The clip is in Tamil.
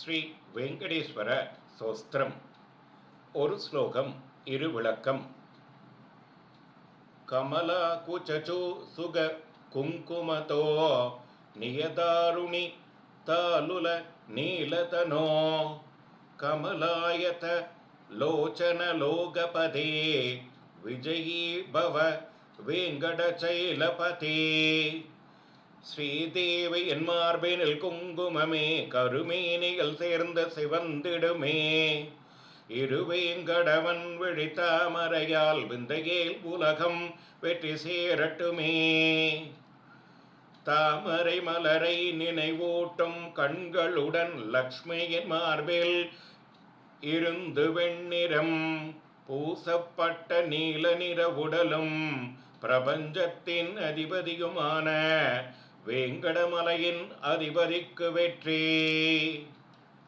ஸ்ரீ வெங்கடேஸ்வர சோஸ்திரம். ஒரு ஸ்லோகம் இரு விளக்கம். கமலா குச்சோ சுக குங்குமதோ நியதாருணி தாலுல நீலதனோ. கமலாயத லோச்சன லோகபதே விஜயீ பவ ஸ்ரீதேவை என் மார்பினில் குங்குமமே கருமேனிகள் சேர்ந்த சிவந்திடுமே. இருவேங்கடவன் விழித்தாமரையால் விந்தையேல் உலகம் வெற்றி சேரட்டுமே. தாமரை மலரை நினைவூட்டும் கண்களுடன் லக்ஷ்மியின் மார்பில் இருந்து வெண்ணிறம் பூசப்பட்ட நீல நிற உடலும் பிரபஞ்சத்தின் அதிபதியுமான வேங்கடமலையின் அதிபதிக்கு வெற்றி.